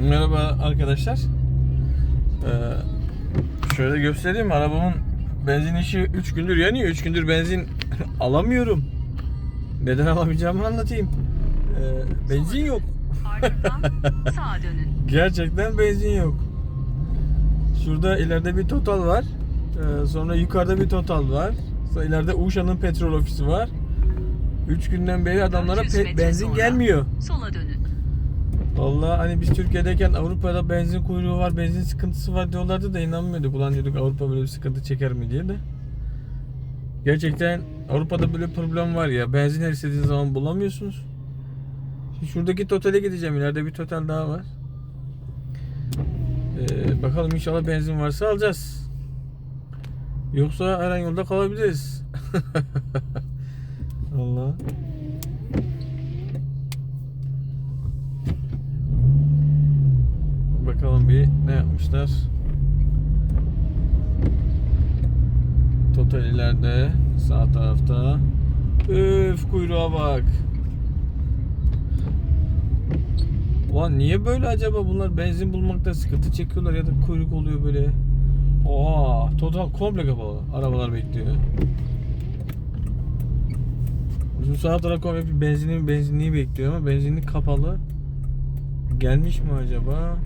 Merhaba arkadaşlar. Ee, şöyle göstereyim arabamın benzin işi 3 gündür yanıyor. 3 gündür benzin alamıyorum. Neden alamayacağımı anlatayım. Ee, benzin yok. Gerçekten benzin yok. Şurada ileride bir total var. Ee, sonra yukarıda bir total var. Sonra ileride Uşa'nın petrol ofisi var. 3 günden beri adamlara 400 pe- benzin sonra gelmiyor. Sola dönün. Vallahi hani biz Türkiye'deyken Avrupa'da benzin kuyruğu var, benzin sıkıntısı var diyorlardı da inanmıyorduk. Ulan diyorduk Avrupa böyle bir sıkıntı çeker mi diye de. Gerçekten Avrupa'da böyle problem var ya. Benzin her istediğiniz zaman bulamıyorsunuz. Şimdi şuradaki totale gideceğim. İleride bir total daha var. Ee, bakalım inşallah benzin varsa alacağız. Yoksa her an yolda kalabiliriz. Allah. Ne yapmışlar. Total ileride sağ tarafta. Öf kuyruğa bak. Ulan niye böyle acaba bunlar benzin bulmakta sıkıntı çekiyorlar ya da kuyruk oluyor böyle. Oha total komple kapalı. Arabalar bekliyor. Bizim sağ taraf komple bir benzinin benzinliği bekliyor ama benzinlik kapalı. Gelmiş mi acaba?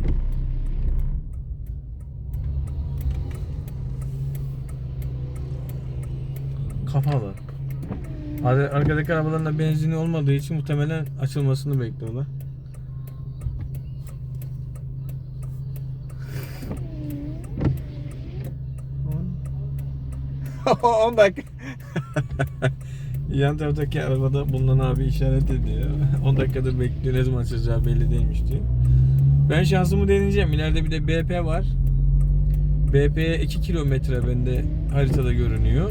Kapalı. Hadi arkadaki arabaların da benzini olmadığı için muhtemelen açılmasını bekliyorlar. On dakika. Yan taraftaki arabada bulunan abi işaret ediyor. 10 dakikadır bekliyor ne zaman açılacağı belli değilmiş diyor. Ben şansımı deneyeceğim. İleride bir de BP var. BP'ye 2 kilometre bende haritada görünüyor.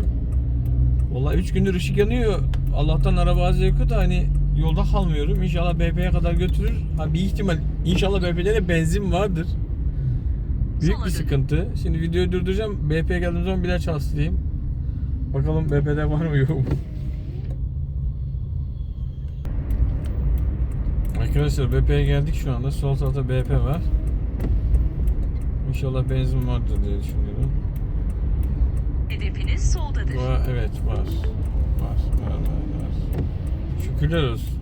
Vallahi 3 gündür ışık yanıyor. Allah'tan araba az yakıyor da hani yolda kalmıyorum. İnşallah BP'ye kadar götürür. Ha bir ihtimal inşallah BP'de de benzin vardır. Büyük Sola bir dönün. sıkıntı. Şimdi videoyu durduracağım. BP'ye geldiğim zaman bir daha çalıştırayım. Bakalım BP'de var mı yok mu? Arkadaşlar BP'ye geldik şu anda. Sol tarafta BP var. İnşallah benzin vardır diye düşünüyorum. Hedefiniz soldadır. Var, evet var. Var, var, var, var. Şükürler olsun.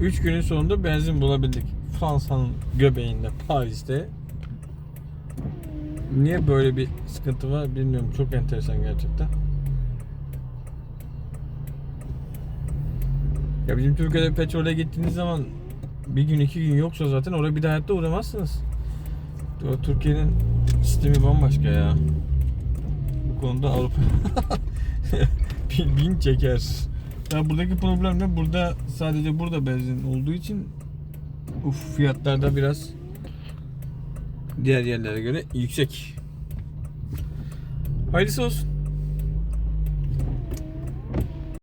3 günün sonunda benzin bulabildik. Fransa'nın göbeğinde, Paris'te. Niye böyle bir sıkıntı var bilmiyorum. Çok enteresan gerçekten. Ya bizim Türkiye'de petrole gittiğiniz zaman bir gün iki gün yoksa zaten oraya bir daha hayatta uğramazsınız. Türkiye'nin sistemi bambaşka ya. Bu konuda Avrupa bin, bin çeker. Ya buradaki problem ne? Burada sadece burada benzin olduğu için uf fiyatlarda biraz diğer yerlere göre yüksek. Hayırlısı olsun.